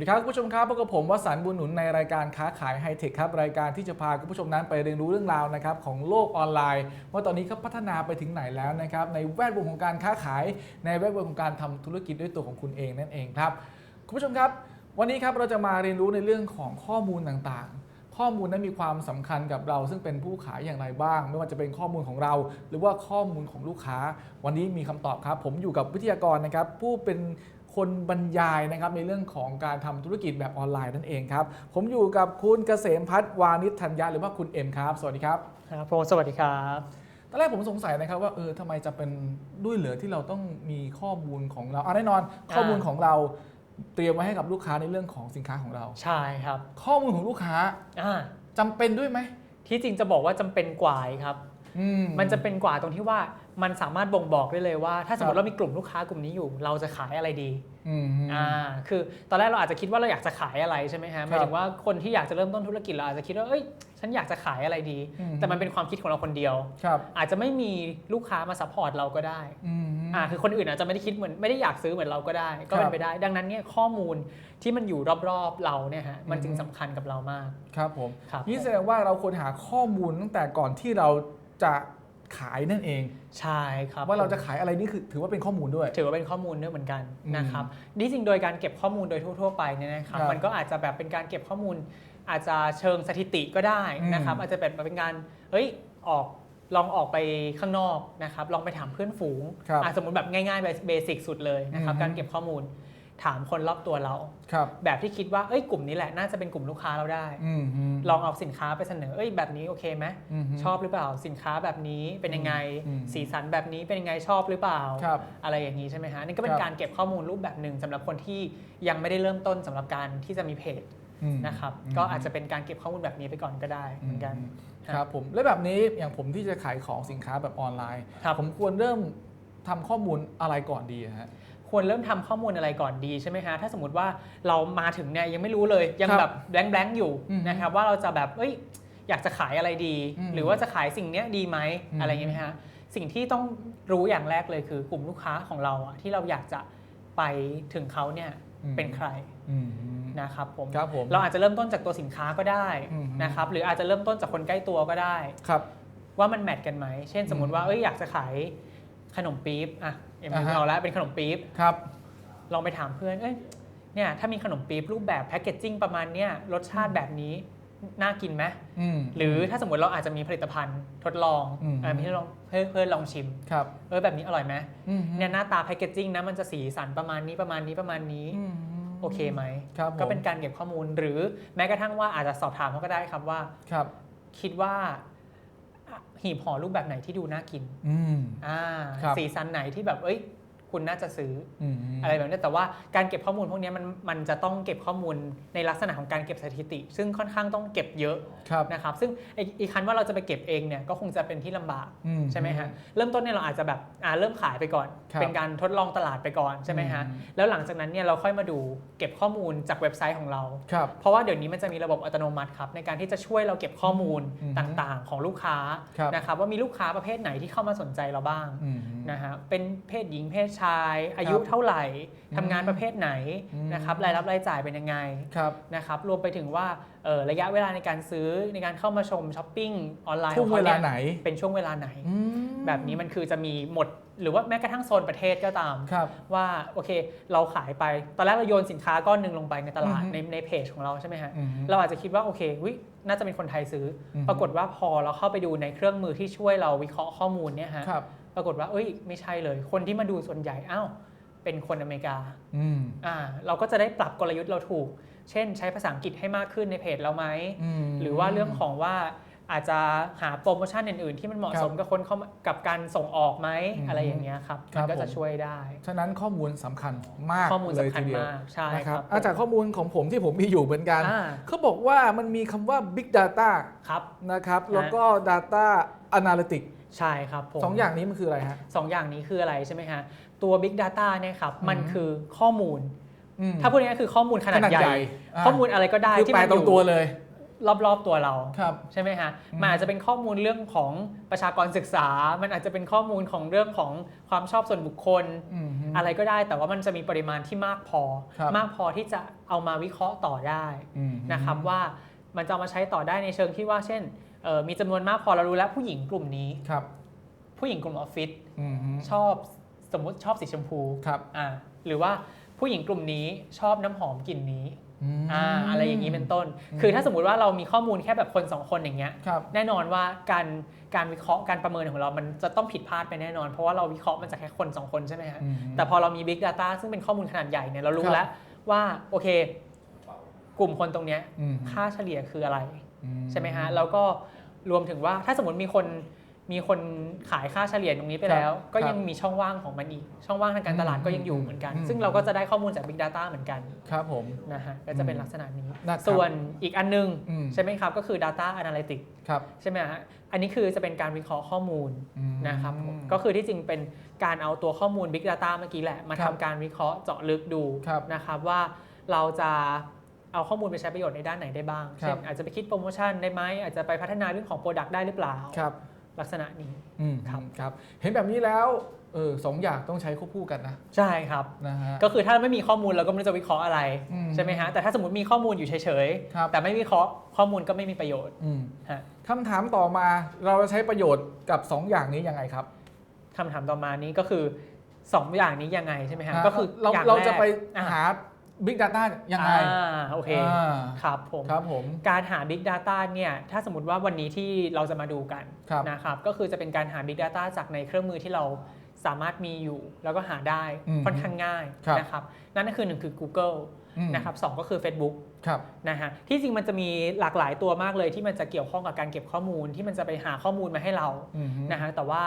วัสดีครับคุณผู้ชมครับพบกับผมวสันต์บุญหนุนในรายการค้าขายไฮเทคครับรายการที่จะพาคุณผู้ชมนั้นไปเรียนรู้เรื่องราวนะครับของโลกออนไลน์ ว่าตอนนี้เขาพัฒนาไปถึงไหนแล้วนะครับในแวดวงของการค้าขาย ในแวดวงของการทำธุรกิจด้วยตัวของคุณเองนั่นเองครับคุณผู้ชมครับ วันนี้ครับเราจะมาเรียนรู้ในเรื่องของข้อมูลต่างๆ ข้อมูลนั้นมีความสำคัญกับเรา ซึ่งเป็นผู้ขายอย่างไรบ้าง ไม่ว่าจะเป็นข้อมูลของเรา หรือว่าข้อมูลของลูกค้า วันนี้มีคำตอบครับ ผมอยู่กับวิทยากรนะครับผู้เป็น คนบรรยายนะครับในเรื่องของการทำธุรกิจแบบออนไลน์นั่นเองครับ ผมอยู่กับคุณเกษมพัฒน์วานิชธัญญาหรือว่าคุณเอ็มครับ สวัสดีครับครับผมสวัสดีครับตอนแรกผมสงสัยนะครับว่าเออทำไมจะเป็นด้วยเหลือที่เราต้องมีข้อมูลของเราอะแน่นอน ข้อมูลของเราเตรียมไว้ให้กับลูกค้าในเรื่องของสินค้าของเรา ใช่ครับ ข้อมูลของลูกค้าอ่าจำเป็นด้วยไหมที่จริงจะบอกว่าจำเป็นกว่าครับอืมันจะเป็นกว่าตรงที่ว่า มันสามารถบ่งบอกได้เลยว่า ถ้าสมมครัติบเรามีกลุ่มลูกค้ากลุ่มนี้อยู่ เราจะขายอะไรดีอืมอ่าคือตอนแรกเราอาจจะคิดว่าเราอยากจะขายอะไรใช่ไหมฮะหมายครัถึบงว่าคนที่อยากจะเริ่มต้นธุรกิจเราอาจจะคิดว่าเอ้ยฉันอยากจะขายอะไรดีอืมแต่มันเป็นความคิดของเราคนเดียวครับอาจจะไม่มีลูกค้ามาซัพพอร์ตเราก็ได้อืมอ่าคือคนอื่นอาจจะไม่ได้คิดเหมือนไม่ได้อยากซื้อเหมือนเราก็ได้ ก็ครัเป็บนไปได้ ดังนั้นเนี่ยข้อมูลที่มันอยู่รอบๆเราเนี่ยฮะมันจึงอืมสำคัญกับเรามากครับผมครับนี่แสดงว่าเราควรหาข้อมูลตั้งแต่ก่อนที่เราจะ ขายนั่นเอง ใช่ครับว่าเราจะผมขายอะไรนี่คือถือว่าเป็นข้อมูลด้วย ถือว่าเป็นข้อมูลด้วยเหมือนกันอืมนะครับนี่จริงโดยการเก็บข้อมูลโดยทั่ว ๆ ไปเนี่ยนะครับครับมันก็อาจจะแบบเป็นการเก็บข้อมูล อาจจะเชิงสถิติก็ได้นะครับอืมอาจจะแบบเป็นการเฮ้ยออกลองออกไปข้างนอกนะครับ ลองไปถามเพื่อนฝูงครับอะสมมติแบบง่ายๆเบสิกสุดเลยนะครับอืมการเก็บข้อมูล ถามคนรอบตัวเรา ครับ แบบที่คิดว่าเอ้ยกลุ่มนี้แหละน่าจะเป็นกลุ่มลูกค้าเราได้ อืมฮึลองเอาสินค้าไปเสนอเอ้ยแบบนี้โอเคไหมมฮึ ชอบหรือเปล่าสินค้าแบบนี้เป็นยังไง อืมสีสันแบบนี้เป็นยังไงชอบหรือเปล่า ครับอะไรอย่างนี้ใช่ไหมฮะนี่ก็เป็คนรับ การเก็บข้อมูลรูปแบบหนึ่งสำหรับคนที่ยังไม่ได้เริ่มต้นสำหรับการที่จะมีเพจอืมนะครับอืมก็อาจจะเป็นการเก็บข้อมูลแบบนี้ไปก่อนก็ได้เหมือนกัน ครับผมแล้วแบบนี้อย่างผมที่จะขายของสินค้าแบบออนไลน์ ครับ ผมควรเริ่มทำข้อมูลอะไรก่อนดีอะฮะ ควรเริ่มทำข้อมูลอะไรก่อนดีใช่ไหมฮะถ้าสมมติว่าเรามาถึงเนี่ยยังไม่รู้เลยยังครับแบบแบงค์แบงค์อยู่อืมนะครับว่าเราจะแบบเอ้ยอยากจะขายอะไรดีอืมหรือว่าจะขายสิ่งเนี้ยดีไหมอืมอะไรอย่างเงี้ยไหมฮะสิ่งที่ต้องรู้อย่างแรกเลยคือกลุ่มลูกค้าของเราอะที่เราอยากจะไปถึงเขาเนี่ยเป็นใครอืมนะครับผมครับผมเราอาจจะเริ่มต้นจากตัวสินค้าก็ได้อืมนะครับหรืออาจจะเริ่มต้นจากคนใกล้ตัวก็ได้ครับ ว่ามันแมทกันไหมเช่นสมมอืติมว่าเอ้ยอยากจะขายขนมปี๊บอะ เอ็มอ่าฮะเอาแล้วเป็นขนมปี๊บครับ ลองไปถามเพื่อนเอ้ยเนี่ยถ้ามีขนมปี๊บรูปแบบแพคเกจจิ้งประมาณเนี้ยรสชาติแบบนี้น่ากินไหมอืมหรือถ้าสมมติเราอาจจะมีผลิตภัณฑ์ทดลองอืมเออมีให้ลองเพื่อเพื่อลองชิมครับเออแบบนี้อร่อยไหมอืมเนี่ยหน้าตาแพคเกจจิ้งนะมันจะสีสันประมาณนี้ประมาณนี้ประมาณนี้อืมโอเคไหมครับผมก็เป็นการเก็บข้อมูลหรือแม้กระทั่งว่าอาจจะสอบถามเขาก็ได้ครับว่าครับ คิดว่าอะ หีบห่อรูปแบบไหนที่ดูน่ากินอืมอ่าครับสีสันไหนที่แบบเอ้ย คุณน่าจะซื้ออืมออะไรแบบนี้แต่ว่าการเก็บข้อมูลพวกนี้มันมันจะต้องเก็บข้อมูลในลักษณะของการเก็บสถิติ ซึ่งค่อนข้างต้องเก็บเยอะครับนะครับ ซึ่งไอ้อีกคันว่าเราจะไปเก็บเองเนี่ยก็คงจะเป็นที่ลำบากอืใช่ไหมฮะเริ่มต้นเนี่ยเราอาจจะแบบอ่าเริ่มขายไปก่อนครับเป็นการทดลองตลาดไปก่อนใช่ไหมฮะอืมแล้วหลังจากนั้นเนี่ยเราค่อยมาดูเก็บข้อมูลจากเว็บไซต์ของเราครับเพราะว่าเดี๋ยวนี้มันจะมีระบบอัตโนมัติครับในการที่จะช่วยเราเก็บข้อมูลอืมต่างๆ ของลูกค้าครับนะครับว่ามีลูกค้าประเภทไหนที่เข้ามาสนใจเราบ้างอืมนะฮะเป็นเพศหญิงเพศชาย อายุเท่าไหร่อืมทำงานประเภทไหนอืมนะครับรายรับรายจ่ายเป็นยังไงครับนะครับรวมไปถึงว่าเอ่อระยะเวลาในการซื้อในการเข้ามาชมช้อปปิ้งออนไลน์ช่วงขอเวขาลานี่ยไหนเป็นช่วงเวลาไหนอืมแบบนี้มันคือจะมีหมดหรือว่าแม้กระทั่งโซนประเทศก็ตามครับว่าโอเคเราขายไป ตอนแรกเราโยนสินค้าก้อนหนึ่งลงไปในตลาดอือฮึในในเพจของเราใช่ไหมฮะอือฮึเราอาจจะคิดว่าโอเควิน่าจะเป็นคนไทยซื้อออฮึปรากฏว่าพอเราเข้าไปดูในเครื่องมือที่ช่วยเราวิเคราะห์ข้อมูลเนี่ยฮะครับ ปรากฏว่า เอ้ย ไม่ใช่เลย คนที่มาดูส่วนใหญ่อ้าวเป็นคนอเมริกาอืมอ่าเราก็จะได้ปรับกลยุทธ์เราถูก เช่น ใช้ภาษาอังกฤษให้มากขึ้นในเพจเราไหมมหรือว่าเรื่องของว่าอาจจะหาโปรโมชั่นอื่น ๆ ที่มันเหมาะสมกับคนเข้ามากับการส่งออกไหมอืมอะไรอย่างเงี้ยครับครัมับนก็จะผม ช่วยได้ ฉะนั้นข้อมูลสำคัญมากข้อมูลเลยสำคัทีญเดียวมากใช่นะคครัรับบอาจากข้อมูลของผมที่ผมมีอยู่เหมือนกันอ่าเขาบอกว่ามันมีคำว่า Big Data ครับ นะครับฮะแล้วก็ Data Analytics ใช่ครับผมสองอย่างนี้มันคืออะไรฮะสองอย่างนี้คืออะไรใช่ไหมฮะตัว Big Data เนี่ยครับอืมมันคือข้อมูลอืมถ้าพูดง่ายๆคือข้อมูลขนาดขนาดใหใหญ่ญ่อ่าข้อมูลอะไรก็ได้คือที่แปลมันตอรงยู่ตัวเลยรอบๆตัวเราครับใช่ไหมฮะอืมมันอาจจะเป็นข้อมูลเรื่องของประชากรศึกษา มันอาจจะเป็นข้อมูลของเรื่องของความชอบส่วนบุคคลอืมอะไรก็ได้ แต่ว่ามันจะมีปริมาณที่มากพอครับมากพอที่จะเอามาวิเคราะห์ต่อได้อืมนะครับว่ามันจะเอามาใช้ต่อได้ในเชิงที่ว่าเช่นเอ่อ มีจำนวนมากพอเรารู้แล้วผู้หญิงกลุ่มนี้ครับ ผู้หญิงกลุ่มออฟฟิศอืมชอบสมมุติชอบสีชมพูครับอ่าหรือว่าผู้หญิงกลุ่มนี้ชอบน้ำหอมกลิ่นนี้มอ่าอะไรอย่างนี้เป็นต้นอืมคือถ้าสมมุติว่าเรามีข้อมูลแค่แบบคนสองคนอย่างเงี้ยครับแน่นอนว่าการการวิเคราะห์การประเมินของเรา มันจะต้องผิดพลาดไปแน่นอน เพราะว่าเราวิเคราะห์มันจากแค่คนสองคนใช่ไหมฮะอืมแต่พอเรามี Big Data ซึ่งเป็นข้อมูลขนาดใหญ่เนี่ยเรารู้ครับแล้วว่าโอเค กลุ่มคนตรงเนี้ยอืมค่าเฉลี่ยคืออะไรอื ใช่ไหมฮะแล้วก็รวมถึงว่าถ้าสมมติมีคนมีคนขายค่าเฉลี่ยตรงนี้ไปแล้ว ก็ยังมีช่องว่างของมันอีก ช่องว่างทางการตลาดก็ยังอยู่เหมือนกัน ซึ่งเราก็จะได้ข้อมูลจาก Big Data เหมือนกันครับผมนะฮะก็จะเป็นลักษณะนี้นะครับส่วนอีกอันนึงอืมใช่ไหมครับก็คือ Data Analytics ครับใช่ไหมฮะอันนี้คือจะเป็นการวิเคราะห์ข้อมูลอืมนะครับผมก็คือที่จริงเป็นการเอาตัวข้อมูล Big Data เมื่อกี้แหละ มาครัทำบการวิเคราะห์เจาะลึกดูครับนะครับว่าเราจะ เอาข้อมูลไปใช้ประโยชน์ในด้านไหนได้บ้างครับเช่นอาจจะไปคิดโปรโมชั่นได้ไหมอาจจะไปพัฒนาเรื่องของ Product ได้หรือเปล่าครับลักษณะนี้อืมครับครับ เห็นแบบนี้แล้วเออสองอย่างต้องใช้ควบคู่กันนะ ใช่ครับนะฮะก็คือถ้าไม่มีข้อมูลเราก็ไม่รู้จะวิเคราะห์อะไรอืมใช่ไหมฮะแต่ถ้าสมมติมีข้อมูลอยู่เฉยครับๆแต่ไม่วิเคราะห์ข้อมูลก็ไม่มีประโยชน์อืมฮะคำถามต่อมาเราจะใช้ประโยชน์กับ 2 อย่างนี้ยังไงครับคำถามต่อมานี้ก็คือสองอย่างนี้ยังไงใช่ไหมฮะก็คือเราอย่างเราแกจะไปอะหา Big Data ยังไง อ่าโอเคอ่า ครับผม ครับผม การหา Big Data เนี่ยถ้าสมมติว่าวันนี้ที่เราจะมาดูกันครับนะครับก็คือจะเป็นการหา Big Data จากในเครื่องมือที่เราสามารถมีอยู่ แล้วก็หาได้อืมค่อนข้างง่ายครับ นะครับนั่นก็คือหนึ่งคือ Google อืมนะครับสองก็คือ Facebook ครับ นะฮะที่จริงมันจะมีหลากหลายตัวมากเลยที่มันจะเกี่ยวข้องกับการเก็บข้อมูลที่มันจะไปหาข้อมูลมาให้เราอืม นะฮะแต่ว่า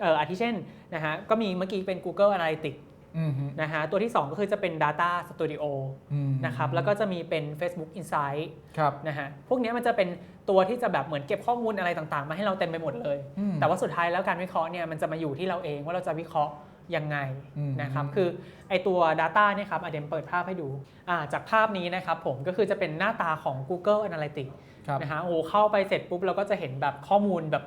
เอ่ออาทิเช่นนะฮะก็มีเมื่อกี้เป็น Google Analytics อืม นะฮะตัวที่ 2 ก็คือจะเป็น Data Studio อืมนะครับแล้วก็จะมีเป็น Facebook Insight ครับนะฮะพวกเนี้ยมันจะเป็นตัวที่จะแบบเหมือนเก็บข้อมูลอะไรต่างๆ มาให้เราเต็มไปหมดเลยอืมแต่ว่าสุดท้ายแล้วการวิเคราะห์เนี่ยมันจะมาอยู่ที่เราเองว่าเราจะวิเคราะห์ยังไงอืมนะครับคือไอตัว Data เนี่ยครับอะเดมเปิดภาพให้ดูอ่าจากภาพนี้นะครับผมก็คือจะเป็นหน้าตาของ Google Analytics ครับนะฮะโอ้เข้าไปเสร็จปุ๊บเราก็จะเห็นแบบข้อมูลแบบ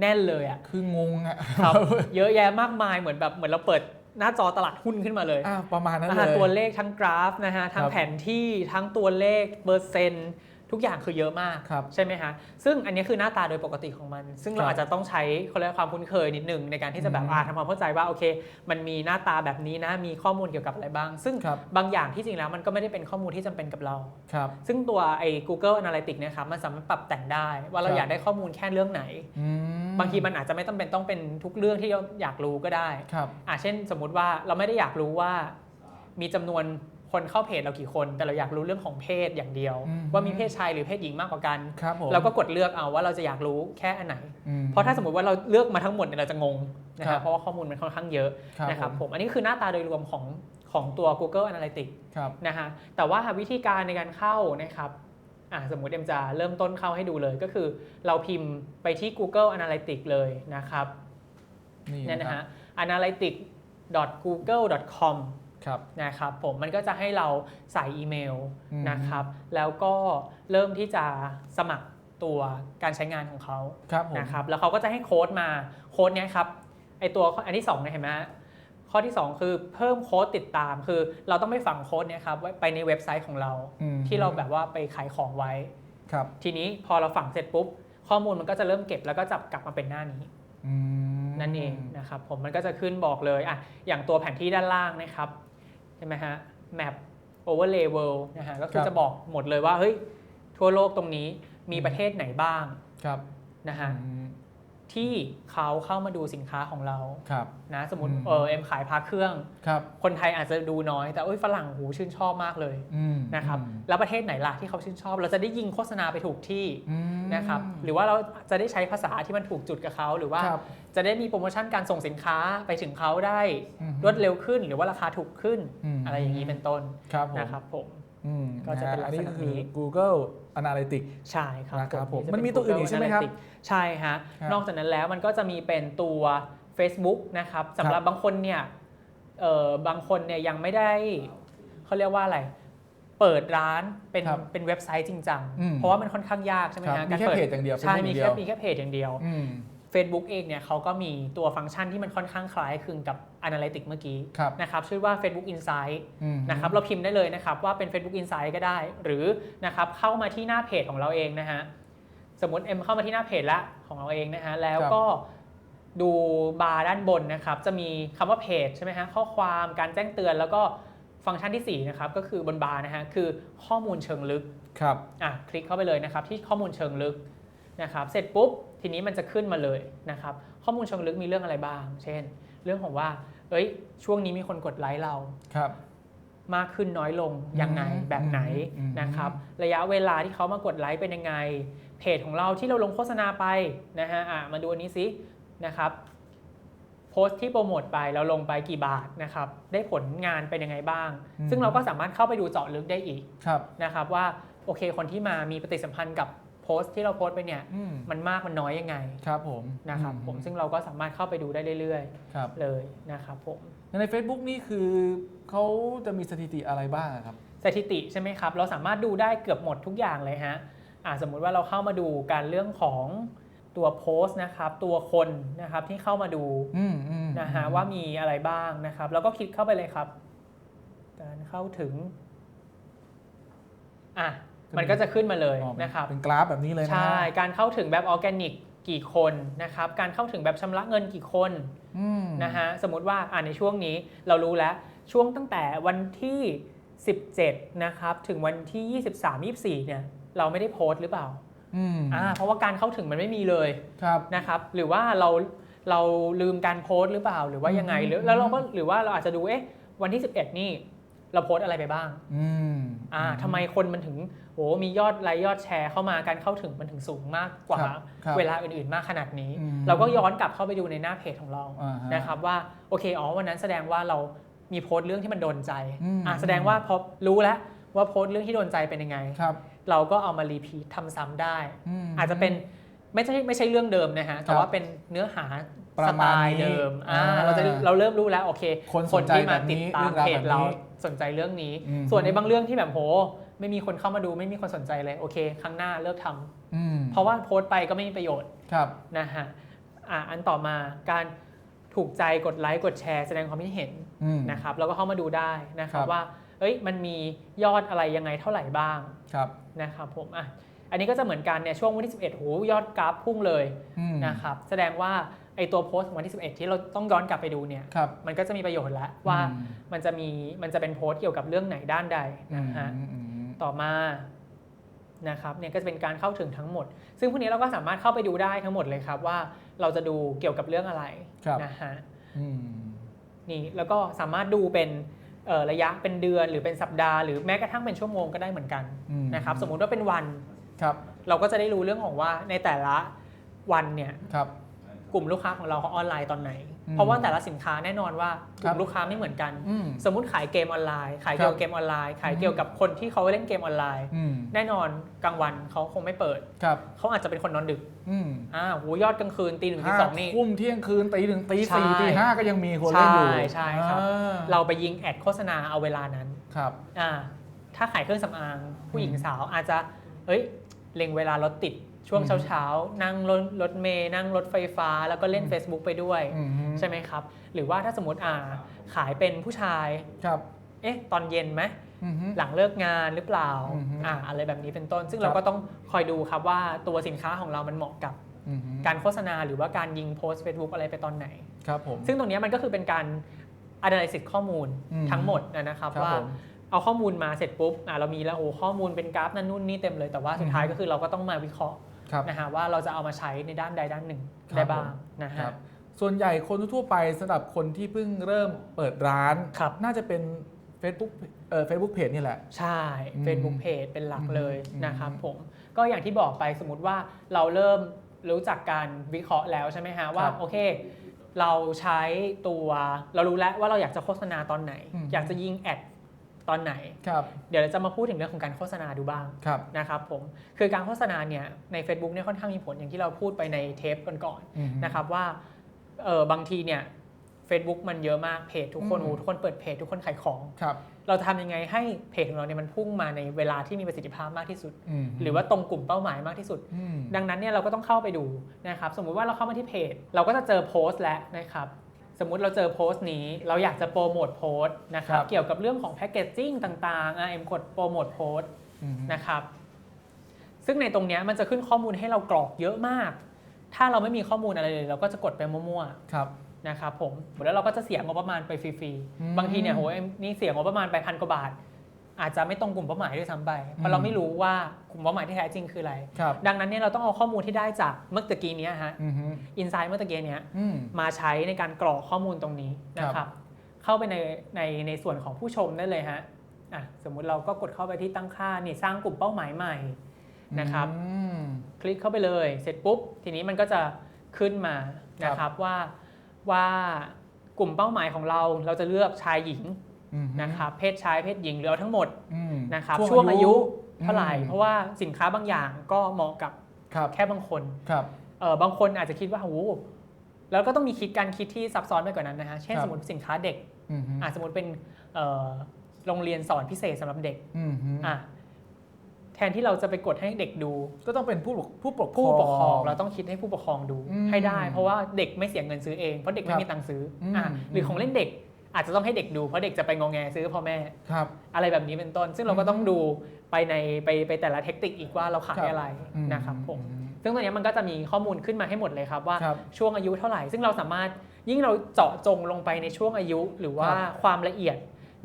แน่นเลยอะคืองงอะครับเยอะแยะมากมายเหมือนแบบเหมือนเราเปิด หน้าจอตลาดหุ้นขึ้นมาเลยอ่าประมาณนั้นอ่าเลยตัวเลขทั้งกราฟนะฮะทั้งครับแผนที่ทั้งตัวเลขเปอร์เซ็นต์ ทุกอย่างคือเยอะมากครับใช่ไหมฮะซึ่งอันนี้คือหน้าตาโดยปกติของมัน ซึ่งเราครับอาจจะต้องใช้เขาเรียกว่าความคุ้นเคยนิดนึงในการที่จะแบบอืมอ่าทำความเข้าใจว่าโอเค มันมีหน้าตาแบบนี้นะมีข้อมูลเกี่ยวกับอะไรบ้าง ซึ่งครับบางอย่างที่จริงแล้วมันก็ไม่ได้เป็นข้อมูลที่จำเป็นกับเราครับซึ่งตัวไอ้ Google Analytics เนะครับมันสามารถปรับแต่งได้ ว่าเราครับอยากได้ข้อมูลแค่เรื่องไหนอืมบางทีมันอาจจะไม่ต้องเป็นต้องเป็นทุกเรื่องที่เราอยากรู้ก็ได้ครับอะเช่น สมมุติว่าเราไม่ได้อยากรู้ว่ามีจำนวน คนเข้าเพจเรากี่คน แต่เราอยากรู้เรื่องของเพศอย่างเดียวอืมว่ามีเพศชายหรือเพศหญิงมากกว่ากันครับผมเราก็กดเลือกเอาว่าเราจะอยากรู้แค่อันไหนอืมเพราะถ้าสมมติว่าเราเลือกมาทั้งหมดเนี่ยเราจะงงนะครัครับบเพราะว่าข้อมูลมันค่อนข้างเยอะครับนะครับผมผมอันนี้คือหน้าตาโดยรวมของของตัว Google Analytics ครับนะฮะแต่ว่าวิธีการในการเข้านะครับอะสมมุติเอ็มจะเริ่มต้นเข้าให้ดูเลยก็คือ เราพิมพ์ไปที่ Google Analytics เลยนะครับนี่เนี่ยนะนะครัฮะบ analytics.google.com ครับ นะครับผมมันก็จะให้เราใส่อีเมลอืมนะครับ แล้วก็เริ่มที่จะสมัครตัวการใช้งานของเขาครับผมนะครับแล้วเขาก็จะให้โค้ดมาโค้ดเนี้ยครับไอตัวอันที่2เนี่ยเห็นไหมฮะข้อที่ 2 คือเพิ่มโค้ดติดตาม คือเราต้องไปฝังโค้ดเนี้ยครับไว้ไปในเว็บไซต์ของเราอืมที่เราแบบว่าไปขายของไว้ครับทีนี้พอเราฝังเสร็จปุ๊บ ข้อมูลมันก็จะเริ่มเก็บแล้วก็จับกลับมาเป็นหน้านี้อืมนั่นเองนะครับผมมันก็จะขึ้นบอกเลยอะอย่างตัวแผนที่ด้านล่างนะครับใช่ไหมฮะ map overlay world นะฮะก็คือจะบอกหมดเลยว่าเฮ้ยทั่วโลกตรงนี้มีประเทศไหนบ้างครับนะฮะอืม ที่เขาเข้ามาดูสินค้าของเราครับ นะสมมติอืม เออเอ็มขายพาเครื่อง ครับคนไทยอาจจะดูน้อยแต่เอ้ยฝรั่งหูชื่นชอบมากเลยอืมนะครับอืมแล้วประเทศไหนล่ะที่เขาชื่นชอบ เราจะได้ยิงโฆษณาไปถูกที่อืม นะครับหรือว่าเราจะได้ใช้ภาษาที่มันถูกจุดกับเขาหรือว่าครับจะได้มีโปรโมชั่นการส่งสินค้าไปถึงเขาได้อืมรวดเร็วขึ้น หรือว่าราคาถูกขึ้นอืม อะไรอย่างนี้เป็นต้นครับผม นะครับผม อืมก็จะเป็นฮอันนี้ลักษณะก็คือนี้ Google Analytics ใช่ครับนะครับผมจะมันมีเป็ตัวอื่นอีก Google ใช่ไหมครับ Analytics ใช่ฮะครับนอกจากนั้นแล้วมันก็จะมีเป็นตัว Facebook นะครับสำหรับบางคนเนี่ยเอ่อบางคนเนี่ยยังไม่ได้เขาเรียกว่าอะไร เปิดร้านเป็นครับเป็นเว็บไซต์จริงจังอืม เพราะว่ามันค่อนข้างยากใช่ไหมครับฮะมีแค่ปิเพจอย่างเดียว ใช่ Facebook มีอย่างเดียวแค่มีแค่เพจอย่างเดียว อืม Facebook เองเนี่ยเขาก็มีตัวฟังก์ชันที่มันค่อนข้างคล้ายคลึงกับ Analytics เมื่อกี้ครับนะครับชื่อว่า Facebook Insight อืมนะครับเราพิมพ์ได้เลยนะครับว่าเป็น Facebook Insight ก็ได้ หรือนะครับเข้ามาที่หน้าเพจของเราเองนะฮะสมมติเอ็มเข้ามาที่หน้าเพจละของเราเองนะฮะแล้วก็ดูบาร์ด้านบนนะครับจะมีคำว่าเพจใช่ไหมฮะข้อความการแจ้งเตือนแล้วก็ฟังก์ชันที่4นะครับก็คือบนบาร์นะฮะคือข้อมูลเชิงลึกครับอะคลิกเข้าไปเลยนะครับที่ข้อมูลเชิงลึกนะครับเสร็จปุ๊บ ทีนี้มันจะขึ้นมาเลยนะครับข้อมูลเชิงลึกมีเรื่องอะไรบ้าง เช่น เรื่องของว่า เอ้ย ช่วงนี้มีคนกดไลค์เราครับ มากขึ้นน้อยลงยังไงอืมแบบไหนอืมนะครับ ระยะเวลาที่เขามากดไลค์เป็นยังไง เพจของเราที่เราลงโฆษณาไปนะฮะอะมาดูอันนี้สินะครับโพสต์ที่โปรโมทไปเราลงไปกี่บาทนะครับ ได้ผลงานเป็นยังไงบ้าง ซึ่งเราก็สามารถเข้าไปดูเจาะลึกได้อีกครับนะครับว่าโอเคคนที่มามีปฏิสัมพันธ์กับ โพสต์ที่เราโพสต์ไปเนี่ยอืมมันมากมันน้อยยังไงครับผมนะครับอืผมซึ่งเราก็สามารถเข้าไปดูได้เรื่อยครับๆเลยนะครับผมใน Facebook นี่คือเขาจะมีสถิติอะไรบ้างอะครับ สถิติใช่ไหมครับ เราสามารถดูได้เกือบหมดทุกอย่างเลยฮะอ่าสมมุติว่าเราเข้ามาดูการเรื่องของตัวโพสต์นะครับ ตัวคนนะครับที่เข้ามาดูอืมอืมนะฮะว่ามีอะไรบ้างนะครับ แล้วก็คลิกเข้าไปเลยครับ การเข้าถึงอะ มันก็จะขึ้นมาเลยอ๋อนะครับเป็นกราฟแบบนี้เลยนะใช่การเข้าถึงแบบออร์แกนิกกี่คนนะครับการเข้าถึงแบบชำระเงินกี่คนอืมนะฮะสมมติว่าอ่าในช่วงนี้เรารู้แล้วช่วงตั้งแต่วันที่ 17 นะครับถึงวันที่ 23 24 เนี่ยเราไม่ได้โพสต์หรือเปล่าอืมอ่าเพราะว่าการเข้าถึงมันไม่มีเลยครับนะครับ หรือว่าเราเราลืมการโพสต์หรือเปล่า หรือว่ายังไงอืมหรือแล้วเราก็หรือว่าเราอาจจะดูเอ๊ะวันที่ 11 นี่ เราโพสต์อะไรไปบ้างอืมอ่าทำไมคนมันถึงโอ้มียอดไลค์ยอดแชร์เข้ามาการเข้าถึงมันถึงสูงมากกว่าครับครับเวลาอื่นๆมากขนาดนี้ อืมเราก็ย้อนกลับเข้าไปดูในหน้าเพจของเราอ่าฮะนะครับว่าโอเคอ๋อวันนั้นแสดงว่าเรามีโพสต์เรื่องที่มันโดนใจอืม อ่าแสดงว่าพอรู้แล้วว่าโพสต์เรื่องที่โดนใจเป็นยังไง ครับเราก็เอามารีพีททำซ้ำได้ ม อาจจะเป็นไม่ใช่ไม่ใช่เรื่องเดิมนะฮะ แต่ครับว่าเป็นเนื้อหา ประสมาไตณล์นี้เดิมอ่าอ่าเราจะเราเริ่มรู้แล้วโอเคคนสนใจที่มาแบบนี้ติดตามเรื่องราวเพจแบบนี้เราสนใจเรื่องนี้อืมส่วนในบางเรื่องที่แบบโห ไม่มีคนเข้ามาดูไม่มีคนสนใจเลยโอเค ครั้งหน้าเลิกทำอืมเพราะว่าโพสต์ไปก็ไม่มีประโยชน์ครับนะฮะอะอันต่อมาการถูกใจกดไลค์กดแชร์แสดงความคิดเห็นอืมนะครับแล้วก็เข้ามาดูได้นะครับครับว่าเอ้ยมันมียอดอะไรยังไงเท่าไหร่บ้างครับนะครับผมอะอันนี้ก็จะเหมือนกันเนี่ยช่วงวันที่ 11โหยอดกราฟพุ่งเลยอืมนะครับแสดงว่า ไอตัวโพสต์ของวันที่ 11 ที่เราต้องย้อนกลับไปดูเนี่ยครับ มันก็จะมีประโยชน์แล้วว่าอืม มันจะมีมันจะเป็นโพสต์เกี่ยวกับเรื่องไหนด้านใดนะฮะ อืมอืม ต่อมานะครับเนี่ยก็จะเป็นการเข้าถึงทั้งหมด ซึ่งพวกนี้เราก็สามารถเข้าไปดูได้ทั้งหมดเลยครับว่าเราจะดูเกี่ยวกับเรื่องอะไรครับ นะฮะอืมนี่แล้วก็สามารถดูเป็นเอ่อระยะเป็นเดือนหรือเป็นสัปดาห์หรือแม้กระทั่งเป็นชั่วโมงก็ได้เหมือนกันอืมนะครับสมมุติว่าเป็นวันครับเราก็จะได้รู้เรื่องของว่าในแต่ละวันเนี่ยครับ กลุ่มลูกค้าของเราเขาออนไลน์ตอนไหนอืมเพราะว่าแต่ละสินค้าแน่นอนว่ากครัลุ่บมลูกค้าไม่เหมือนกันอืมสมมุติขายเกมออนไลน์ ขายเกี่ยวกับเกมออนไลน์ ขายเกี่ยวกับคนที่เขาเล่นเกมออนไลน์อืมแน่นอนกลางวันเขาคงไม่เปิดครับเขาอาจจะเป็นคนนอนดึกอืมอ่าโหยอดกลางคืนตีหนึ่งตีห้าสองนี่ทุ่มเที่ยงคืนตีหนึ่งตีใช่สี่ตีห้าก็ยังมีคนเล่นอยู่ใช่ใช่ครับอ่าเราไปยิงแอดโฆษณาเอาเวลานั้นครับอ่าถ้าขายเครื่องสำอางผู้หญิงอืมสาวอาจจะเอ้ยเล็งเวลารถติด ช่วงอืมเช้าๆ นั่งรถรถเมย์นั่งรถไฟฟ้า แล้วก็เล่น Facebook ไปด้วยอืมใช่ไหมครับ หรือว่าถ้าสมมติอ่าขายเป็นผู้ชายครับเอ๊ะตอนเย็นไหมอืมหลังเลิกงานหรือเปล่าอืมอ่าอะไรแบบนี้เป็นต้น ซึ่งครับเราก็ต้องคอยดูครับว่าตัวสินค้าของเรามันเหมาะกับอืมการโฆษณาหรือว่าการยิงโพสต์ Facebook อะไรไปตอนไหนครับผมซึ่งตรงเนี้ยมันก็คือเป็นการ analysis ข้อมูลอืมทั้งหมดนะครับครับว่าผมเอาข้อมูลมาเสร็จปุ๊บอะเรามีแล้วโอ้ข้อมูลเป็นกราฟนั่นนู่นนี่เต็มเลยแต่ว่าสุดท้ายอืมก็คือเราก็ต้องมาวิเคราะห์ ครับนะฮะว่าเราจะเอามาใช้ในด้านใดด้านหนึ่งครับได้บ้างผม นะครัฮะบส่วนใหญ่คนทั่วๆไปสำหรับคนที่เพิ่งเริ่มเปิดร้าน ครับ น่าจะเป็น Facebook เอ่อ Facebook Page นี่แหละ ใช่ อืม Facebook Page เป็นหลักเลยอืมนะครับผม ก็อย่างที่บอกไปสมมติว่าเราเริ่มรู้จักการวิเคราะห์แล้วใช่ไหมฮะว่าครับโอเค เราใช้ตัวเรารู้แล้วว่าเราอยากจะโฆษณาตอนไหน อืมอยากจะยิงแอด ตอนไหน ครับเดี๋ยวเราจะมาพูดถึงเรื่องของการโฆษณาดูบ้างครับ นะครับผมคือการโฆษณาเนี่ยใน Facebook เนี่ยค่อนข้างมีผลอย่างที่เราพูดไปในเทปก่อนอืมๆนะครับว่าเออบางทีเนี่ย Facebook มันเยอะมากเพจทุกคนอืม โอ้ทุกคนเปิดเพจทุกคนขายของ ครับเราจะทำยังไงให้เพจของเราเนี่ยมันพุ่งมาในเวลาที่มีประสิทธิภาพมากที่สุด มหรือว่าตรงกลุ่มเป้าหมายมากที่สุด อืม ดังนั้นเนี่ยเราก็ต้องเข้าไปดูนะครับ สมมุติว่าเราเข้ามาที่เพจ เราก็จะเจอโพสต์แล้วนะครับ สมมุติเราเจอโพสต์นี้ เราอยากจะโปรโมทโพสต์นะครับครับ เกี่ยวกับเรื่องของแพคเกจจิ้งต่างๆอะเอ็มกดโปรโมทโพสต์อืมนะครับ ซึ่งในตรงเนี้ยมันจะขึ้นข้อมูลให้เรากรอกเยอะมาก ถ้าเราไม่มีข้อมูลอะไรเลย เราก็จะกดไปมั่วครับๆนะครับผมแล้วเราก็จะเสียงบประมาณไปฟรีอืมๆบางทีเนี่ยโหเอ็มนี่เสียงบประมาณไปพันกว่าบาท อาจจะไม่ตรงกลุ่มเป้าหมายด้วยซ้ำไปเพอืราะมเราไม่รู้ว่ากลุ่มเป้าหมายที่แท้จริงคืออะไร ครับดังนั้นเนี่ยเราต้องเอาข้อมูลที่ได้จากเมื่อตะกี้เนี้ยฮะอืมฮึอินไซด์เมื่อตะกี้เนี้ยอืม มาใช้ในการกรอกข้อมูลตรงนี้นะคครัรับ บ เข้าไปในในในส่วนของผู้ชมได้เลยฮะอะสมมุติเราก็กดเข้าไปที่ตั้งค่านี่สร้างกลุ่มเป้าหมายใหม่นะครับ อืม คลิกเข้าไปเลยเสร็จปุ๊บ ทีนี้มันก็จะขึ้นมานะครับว่าว่ากลุ่มเป้าหมายของเราเราจะเลือกชายหญิงอืมฮึ นะครับเพศชายเพศหญิงหรือเอาทั้งหมดอืมนะครับช่วงอายุเท่าไหร่อืมเพราะว่าสินค้าบางอย่างก็เหมาะกับครับแค่บางคนครับเออบางคนอาจจะคิดว่าโอ้โหแล้วก็ต้องมีคิดการคิดที่ซับซ้อนไปกว่านั้นนะฮะเช่นครับสมมติสินค้าเด็กอืมฮึอะสมมติเป็นเอ่อโรงเรียนสอนพิเศษสำหรับเด็กอืมฮึอะแทนที่เราจะไปกดให้เด็กดู ก็ต้องเป็นผู้ปกผู้ปกครองผู้ปกครอง เราต้องคิดให้ผู้ปกครองดูอืมให้ได้ เพราะว่าเด็กไม่เสียเงินซื้อเองเพราะเด็กคไม่รับมีตังค์ซื้ออมอะหรือของเล่นเด็ก อาจจะต้องให้เด็กดูเพราะเด็กจะไปงองแงซื้อพ่อแม่ครับ อะไรแบบนี้เป็นต้น ซึ่งเราก็ต้องดูไปในไปไปแต่ละเทคนิคอีกว่าเราขายครับอะไรอืนะครับผมอืซึ่งตรงนี้มันก็จะมีข้อมูลขึ้นมาให้หมดเลยครับว่าครับช่วงอายุเท่าไหร่ ซึ่งเราสามารถยิ่งเราเจาะจงลงไปในช่วงอายุ หรือว่าครับความละเอียด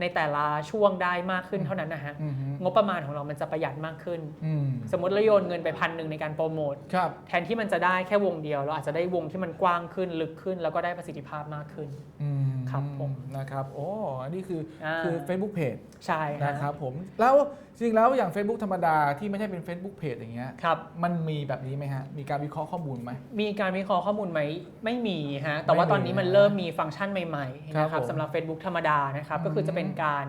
ในแต่ละช่วงได้มากขึ้นเท่านั้นนะฮะอืมฮึงบประมาณของเรามันจะประหยัดมากขึ้นอืมสมมติเราโยนเงินไปพันหนึ่งในการโปรโมทครับแทนที่มันจะได้แค่วงเดียว เราอาจจะได้วงที่มันกว้างขึ้นลึกขึ้น แล้วก็ได้ประสิทธิภาพมากขึ้นอืมครับผมนะครับโอ้อันนี้คืออ่าคือ Facebook Page ใช่ฮะนะครับผมแล้วจริงๆแล้วอย่าง Facebook ธรรมดาที่ไม่ใช่เป็น Facebook Page อย่างเงี้ยครับมันมีแบบนี้ไหมฮะ มีการวิเคราะห์ข้อมูลไหมมีการวิเคราะห์ข้อมูลไหมไม่มีฮะแต่ว่าไม่มีตอนนี้มันเริ่มมีฟังก์ชันใหม่ๆครับนะครับผมสำหรับ Facebook ธรรมดานะครับอืมก็คือจะเป็นการ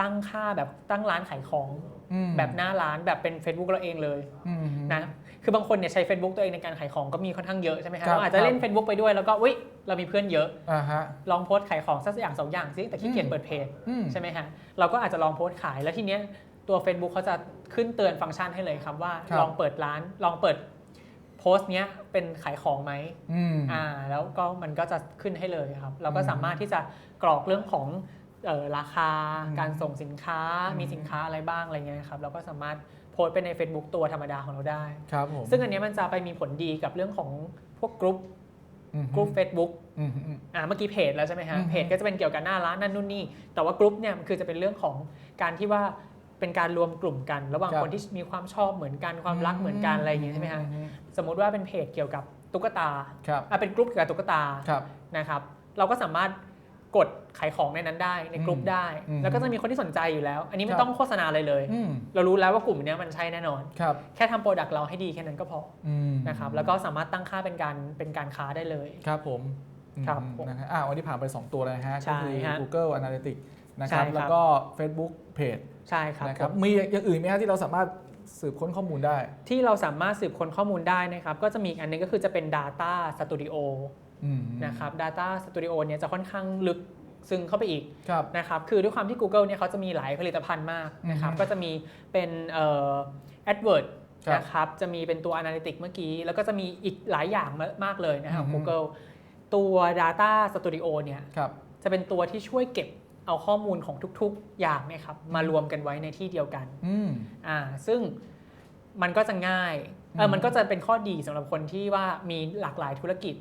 ตั้งค่าแบบตั้งร้านขายของอืมแบบหน้าร้านแบบเป็น Facebook เราเองเลยอืมนะคือบางคนเนี่ยใช้ Facebook ตัวเองในการขายของก็มีค่อนข้างเยอะใช่ไหมฮะครับเราอาจจะเล่นครับ Facebook ไปด้วยแล้วก็อุ้ยเรามีเพื่อนเยอะอ่าฮะลองโพสต์ขายของสักอย่างสองอย่างซิแต่ขี้เกียจอืมเปิดเพจอืมใช่ไหมฮะเราก็อาจจะลองโพสต์ขายแล้วทีเนี้ยตัว Facebook เขาจะขึ้นเตือนฟังก์ชันให้เลยครับว่าครับลองเปิดร้านลองเปิดโพสต์เนี้ยเป็นขายของไหมอืมอ่าแล้วก็มันก็จะขึ้นให้เลยครับ เราก็อืมสามารถที่จะกรอกเรื่องของเอ่อ ราคาอืมการส่งสินค้าอืมมีสินค้าอะไรบ้างอะไรเงี้ยครับเราก็สามารถโพสต์ไปใน Facebook ตัวธรรมดาของเราได้ ครับผมซึ่งอันเนี้ยมันจะไปมีผลดีกับเรื่องของพวกกรุ๊ปอืมกรุ๊ป Facebook อืมอืมอ่าเมื่อกี้เพจแล้วใช่ไหมฮะอืมเพจก็จะเป็นเกี่ยวกับหน้าร้านนั่นนู่นนี่แต่ว่ากรุ๊ปเนี่ยมันคือจะเป็นเรื่องของการที่ว่าเป็นการรวมกลุ่มกัน ระหว่างครับคนที่มีความชอบเหมือนกันความรักเหมือนกันอะไรอย่างเงี้ยใช่ไหมฮะอืสมมุติว่าเป็นเพจเกี่ยวกับตุ๊กตาครับอะเป็นกรุ๊ปเกี่ยวกับตุ๊กตาครับนะครับ เราก็สามารถ กดขายของในนั้นได้ในกลุ่มอืมได้อืมแล้วก็จะมีคนที่สนใจอยู่แล้ว อันนี้ไม่ครับต้องโฆษณาอะไรเลยอืมเรารู้แล้วว่ากลุ่มเนี้ยมันใช่แน่นอนครับแค่ทำโปรดักต์เราให้ดีแค่นั้นก็พออืมนะครับแล้วก็สามารถตั้งค่าเป็นการเป็นการค้าได้เลย ครับผมครับอืมผมนะฮะอ่าวันนี้ผ่านไป 2 ตัวเลยฮะใช่ก็คือฮะ Google Analytics นะคใช่รับครับแล้วก็ Facebook Page ใช่ครับนะครับผมมีอย่างอื่นไหมฮะที่เราสามารถสืบค้นข้อมูลได้ ที่เราสามารถสืบค้นข้อมูลได้นะครับ ก็จะมีอีกอันหนึงก็คือจะเป็น Data Studio อืม นะครับ Data Studio เนี่ยจะค่อนข้างลึกซึ้งเข้าไปอีกครับนะครับ คือด้วยความที่ Google เนี่ยเขาจะมีหลายผลิตภัณฑ์มากนะครับอือฮึก็จะมีเป็นเอ่อ AdWords ครับนะครับ จะมีเป็นตัว Analytics เมื่อกี้ แล้วก็จะมีอีกหลายอย่างมากเลยนะครับอือฮึ Google ตัว Data Studio เนี่ยครับจะเป็นตัวที่ช่วยเก็บเอาข้อมูลของทุกๆ อย่างเนี่ยครับ มารวมกันไว้ในที่เดียวกันอืมอ่า ซึ่งมันก็จะง่ายเออือมมันก็จะเป็นข้อดีสำหรับคนที่ว่ามีหลากหลายธุรกิจ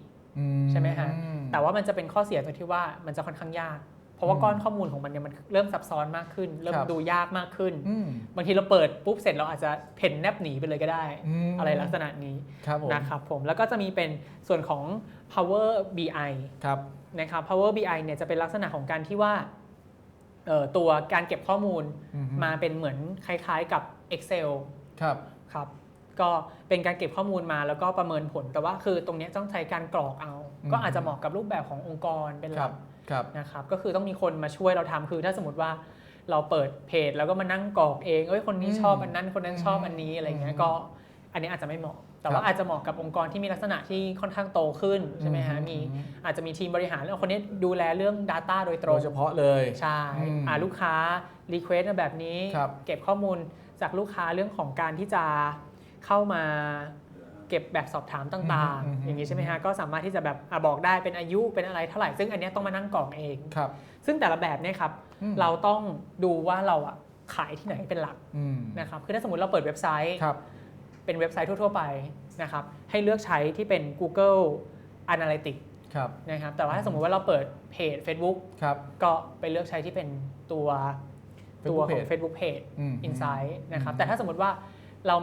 ใช่ไหมฮะแต่ว่ามันจะเป็นข้อเสียตรงที่ว่ามันจะค่อนข้างยาก เพราะว่าอืมก้อนข้อมูลของมันเนี่ยมันเริ่มซับซ้อนมากขึ้น เริ่มครับดูยากมากขึ้นอืมบางทีเราเปิดปุ๊บเสร็จเราอาจจะเพ่นแนบหนีไปเลยก็ได้มอะไรลักษณะนี้ครับผมนะครับผมแล้วก็จะมีเป็นส่วนของ Power BI ครับนะครับ Power BI เนี่ยจะเป็นลักษณะของการที่ว่าเอ่อตัวการเก็บข้อมูลอือฮึมาเป็นเหมือนคล้ายๆกับ Excel ครับครับ ก็เป็นการเก็บข้อมูลมาแล้วก็ประเมินผล แต่ว่าคือตรงเนี้ยต้องใช้การกรอกเอาอืมก็อาจจะเหมาะกับรูปแบบขององค์กรเป็นหครัลับกครับนะครับก็คือต้องมีคนมาช่วยเราทำคือถ้าสมมติว่าเราเปิดเพจแล้วก็มานั่งกรอกเองเอ้ยคนนี้อืมชอบอันนั้นคนนั้นชอบอืมอันนี้อะไรเงี้อืยมก็อันนี้อาจจะไม่เหมาะ แต่ครัว่าบอาจจะเหมาะกับองค์กรที่มีลักษณะที่ค่อนข้างโตขึ้นใช่ไหมฮะอืมมีอืมอาจจะมีทีมบริหารแล้วคนนี้ดูแลเรื่อง Data โดยตรโดงยเฉพาะเลยใช่อืมอ่าลูกค้ารีเควสมาแบบนี้ครับเก็บข้อมูลจากลูกค้าเรื่องของการที่จะ เข้ามาเก็บแบบสอบถามต่างอืมอืมๆอย่างนี้ใช่ไหมฮะ ก็สามารถที่จะแบบอะบอกได้เป็นอายุเป็นอะไรเท่าไหร่ ซึ่งอันเนี้ยต้องมานั่งกรอกเอง ครับ ซึ่งแต่ละแบบเนี่ยครับอืมเราต้องดูว่าเราอะขายที่ไหนเป็นหลักอืมนะครับ คือถ้าสมมติเราเปิดเว็บไซต์ครับเป็นเว็บไซต์ทั่ว ๆ ไปนะครับ ให้เลือกใช้ที่เป็น Google Analytics ครับนะครับ แต่ว่าถ้าสมมุติว่าเราเปิดเพจ Facebook ครับก็ไปเลือกใช้ที่เป็นตัวตัว Facebook ของ page Facebook Page อืม Insight นะครับอืมแต่ถ้าสมมติว่าเรา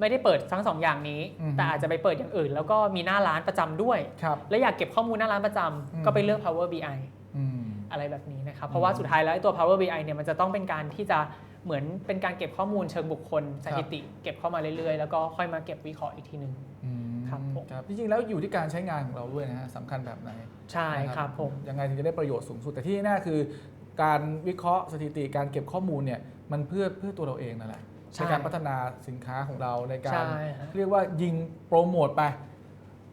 ไม่ได้เปิดทั้งสองอย่างนี้ อืมแต่อาจจะไปเปิดอย่างอื่น แล้วก็มีหน้าร้านประจำด้วย ครับ และอยากเก็บข้อมูลหน้าร้านประจำอืม ก็ไปเลือก Power BI อืม อะไรแบบนี้นะครับอืมเพราะว่าสุดท้ายแล้วไอ้ตัว Power BI เนี่ยมันจะต้องเป็นการที่จะเหมือนเป็นการเก็บข้อมูลเชิงบุคคลสถิติ เก็บเข้ามาเรื่อยๆ แล้วก็ค่อยมาเก็บวิเคราะห์อีกทีหนึ่ง อืมครับผม ครับจริงๆแล้วอยู่ที่การใช้งานของเราด้วยนะฮะสำคัญแบบไหน ใช่ครับผม ยังไงถึงจะได้ประโยชน์สูงสุด แต่ที่แน่ๆคือ การวิเคราะห์สถิติการเก็บข้อมูลเนี่ยมันเพื่อเพื่อตัวเราเองนั่นแหละ ใช่ในการพัฒนาสินค้าของเราในการ ใช่ฮะ เรียกว่ายิงโปรโมทไป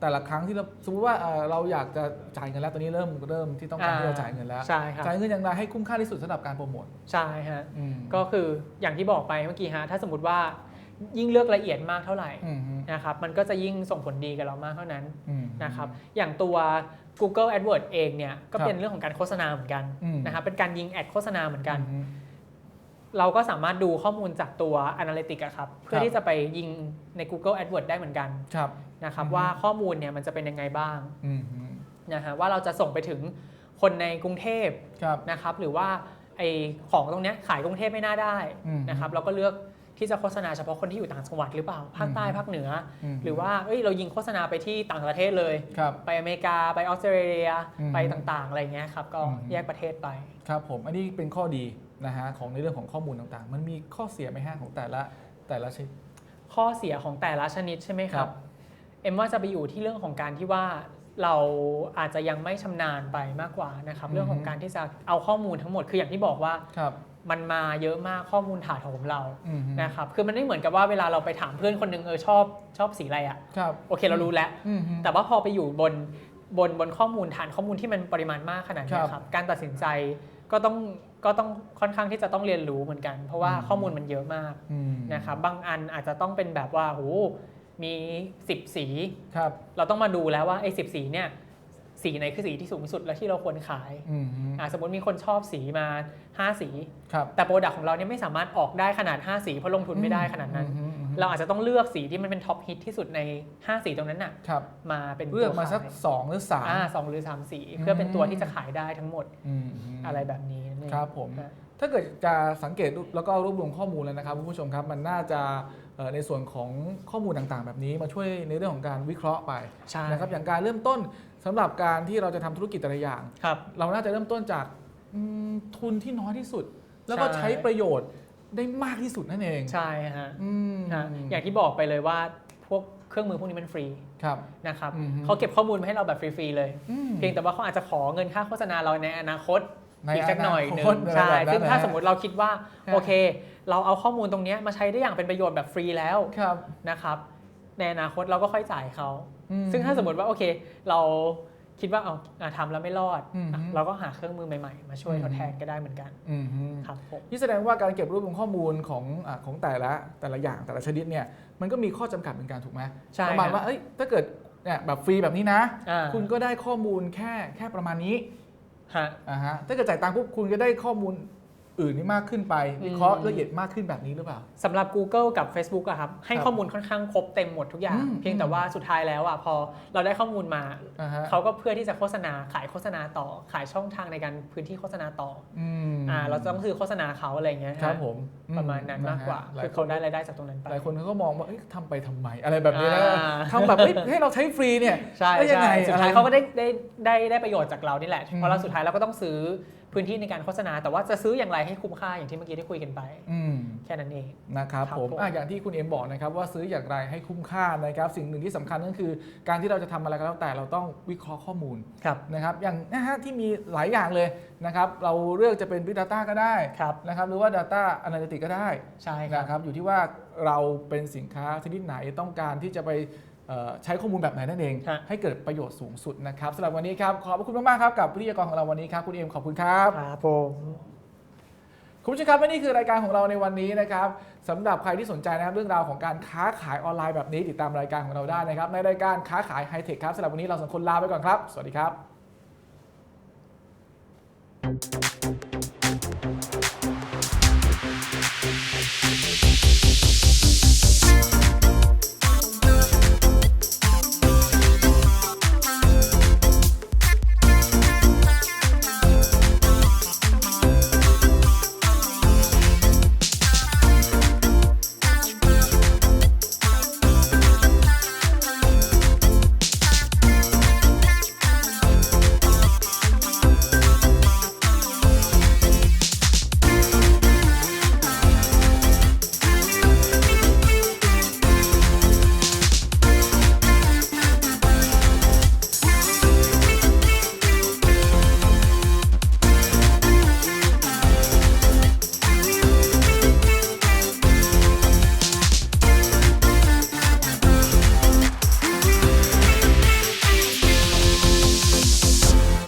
แต่ละครั้งที่เราสมมติว่าเอ่อเราอยากจะจ่ายเงินแล้วตอนนี้เริ่มเริ่มที่ต้องการที่จะจ่ายเงินแล้ว ใช่ครับจ่ายเงินอย่างไรให้คุ้มค่าที่สุดสำหรับการโปรโมทใช่ฮะ อืมก็คืออย่างที่บอกไปเมื่อกี้ฮะถ้าสมมติว่ายิ่งเลือกละเอียดมากเท่าไหร่อืมฮึนะครับมันก็จะยิ่งส่งผลดีกับเรามากเท่านั้นอืม นะครับอย่างตัว Google AdWords เองเนี่ยก็ครับเป็นเรื่องของการโฆษณาเหมือนกันอืม นะครับเป็นการยิงแอดโฆษณาเหมือนกัน อืม เราก็สามารถดูข้อมูลจากตัว Analytics อะครับ เพื่อครับที่จะไปยิงใน Google AdWords ได้เหมือนกันครับนะครับอือฮึว่าข้อมูลเนี่ยมันจะเป็นยังไงบ้างอืมฮึนะฮะว่าเราจะส่งไปถึงคนในกรุงเทพครับนะครับ หรือว่าไอของตรงเนี้ยขายกรุงเทพไม่น่าได้อืมนะครับ เราก็เลือก ที่จะโฆษณาเฉพาะคนที่อยู่ต่างจังหวัดหรือเปล่า ภาคใต้อืมภาคเหนือมหรือว่าเอ้ยเรายิงโฆษณาไปที่ต่างประเทศเลยครับไปอเมริกาไปออสเตรเลียอืมไปต่างๆ อะไรเงี้ยครับก็อืมแยกประเทศไปครับผมอันนี้เป็นข้อดีนะฮะของในเรื่องของข้อมูลต่างๆ มันมีข้อเสียไหมฮะของแต่ละแต่ละชนิดข้อเสียของแต่ละชนิดใช่ไหมคครัรับบเอ็มว่าจะไปอยู่ที่เรื่องของการที่ว่าเราอาจจะยังไม่ชำนาญไปมากกว่านะครับอืมเรื่องของการที่จะเอาข้อมูลทั้งหมดคืออย่างที่บอกว่าครับ มันมาเยอะมากข้อมูลถาโถมเราอืมฮึนะครับคือมันไม่เหมือนกับว่าเวลาเราไปถามเพื่อนคนหนึงเออชอบชอบสีอะไรอะครับโอเคเรารู้แล้วอืมฮึแต่ว่าพอไปอยู่บนบนบนข้อมูลฐานข้อมูลที่มันปริมาณมากขนาดนี้ครับครับการตัดสินใจก็ต้องก็ต้องค่อนข้างที่จะต้องเรียนรู้เหมือนกัน เพราะว่าอืมข้อมูลมันเยอะมากอืมนะครับบางอันอาจจะต้องเป็นแบบว่าโหมี 10 สีครับเราต้องมาดูแล้วว่าไอ้สิสีเนี่ย สีไหนคือสีที่สูงสุดและที่เราควรขายอืมฮึอะสมมติมีคนชอบสีมา 5 สีครับแต่โปรดักของเราเนี่ยไม่สามารถออกได้ขนาด 5 สีเพราะลงทุนไม่ได้ขนาดนั้นอืมฮึเราอาจจะต้องเลือกสีที่มันเป็นท็อปฮิตที่สุดใน 5 สีตรงนั้นน่ะครับมาเป็นเลือกมาตัวขยสักสองหรือสามอ่าสองหรือสามสี เพื่อเป็นตัวอืมที่จะขายได้ทั้งหมดอืมฮึอะไรแบบนี้นั่นเองครับผมฮะถ้าเกิดจะสังเกตดูแล้วก็รวบรวมข้อมูลแล้วนะครับคุณผู้ชมครับมันน่าจะเอ่อในส่วนของข้อมูลต่างๆ แบบนี้มาช่วยในเรื่องของการวิเคราะห์ไปใช่นะครับอย่างการเริ่มต้น สำหรับการที่เราจะทำธุรกิจแต่ละอย่าง ครับ เราน่าจะเริ่มต้นจากอืมทุนที่น้อยที่สุด แล้วก็ใช่ ใช้ประโยชน์ได้มากที่สุดนั่นเองใช่ฮะอืมฮะอย่างที่บอกไปเลยว่าพวกเครื่องมือพวกนี้มันฟรีครับ นะครับอือฮึ เขาเก็บข้อมูลมาให้เราแบบฟรีๆเลย อืม เพียงแต่ว่าเขาอาจจะขอเงินค่าโฆษณาเราในอนาคตในอีกสักหน่อยหนึ่งอนาคตใช่อะไรแบบนั้นซึ่งถ้านะฮะสมมติเราคิดว่าฮะ โอเค เราเอาข้อมูลตรงเนี้ยมาใช้ได้อย่างเป็นประโยชน์แบบฟรีแล้วครับ นะครับในอนาคตเราก็ค่อยจ่ายเขาอื ซึ่งถ้าสมมติว่าโอเค เราคิดว่าเอาอะทำแล้วไม่รอดอืมอะเราก็หาเครื่องมือใหม่ๆ มาช่วยอืมทดแทนก็ได้เหมือนกันอืมฮึครับผมนี่แสดงว่าการเก็บรวบรวมข้อมูลของอาของแต่ละแต่ละอย่างแต่ละชนิดเนี่ยมันก็มีข้อจำกัดเหมือนกันถูกไหมใช่ประมาณครับว่าเอ้ยถ้าเกิดเนี่ยแบบฟรีแบบนี้นะอ่าคุณก็ได้ข้อมูลแค่แค่ประมาณนี้ฮะอ่าฮะถ้าเกิดจ่ายตังค์ปุ๊บคุณก็ได้ข้อมูล อื่นนี่มากขึ้นไปอืมวิเคราะห์ละเอียดมากขึ้นแบบนี้หรือเปล่า สำหรับ Google กับ Facebook อะครับ ให้ครับข้อมูลค่อนข้างครบเต็มหมดทุกอย่าง อืมเพียงแต่ว่าสุดท้ายแล้วอะพอเราได้ข้อมูลมา อ่าฮะ เขาก็เพื่อที่จะโฆษณาขายโฆษณาต่อ ขายช่องทางในการพื้นที่โฆษณาต่ออืมอ่าเราจะต้องซื้อโฆษณาเขาอะไรอย่างเงี้ยฮะครับผมอืประมาณนั้นมากกว่านะฮะหลคืยอคเขานได้รายได้จากตรงนั้นไป หลายคนเขาก็มองว่าเอ้ยทำไปทำไมอะไรแบบนี้นะอ่า ทำแบบเฮ้ยให้เราใช้ฟรีเนี่ย ใช่แล้วยังใช่ไงสุดท้ายอะไรเขาก็ได้ได้ได้ได้ประโยชน์จากเรานี่แหละอืมเพราะเราสุดท้ายเราก็ต้องซื้อ พื้นที่ในการโฆษณา แต่ว่าจะซื้ออย่างไรให้คุ้มค่าอย่างที่เมื่อกี้ได้คุยกันไปอืมแค่นั้นเองนะครับครับผมผมอะอย่างที่คุณเอ็มบอกนะครับว่าซื้ออย่างไรให้คุ้มค่านะครับ สิ่งหนึ่งที่สำคัญก็คือ การที่เราจะทำอะไรก็แล้วแต่เราต้องวิเคราะห์ข้อมูลครับนะครับอย่างนะฮะที่มีหลายอย่างเลยนะครับเราเลือกจะเป็น Big Data ก็ได้ครับนะครับหรือว่า Data Analytics ก็ได้ใช่ครับนะครับอยู่ที่ว่าเราเป็นสินค้าชนิดไหนต้องการที่จะไปเอ่อ ใช้ข้อมูลแบบไหนนั่นเองให้เกิดประโยชน์สูงสุดนะครับสำหรับวันนี้ครับขอบพระคุณมากๆครับกับวิทยากรของเราวันนี้ครับคุณเอ็มขอบคุณครับ ครับผม คุณผู้ชมครับและนี่คือรายการของเราในวันนี้นะครับสำหรับใครที่สนใจนะครับเรื่องราวของการค้าขายออนไลน์แบบนี้ติดตามรายการของเราได้นะครับ ในรายการค้าขายไฮเทคครับสำหรับวันนี้เราสองคนลาไปก่อนครับ สวัสดีครับ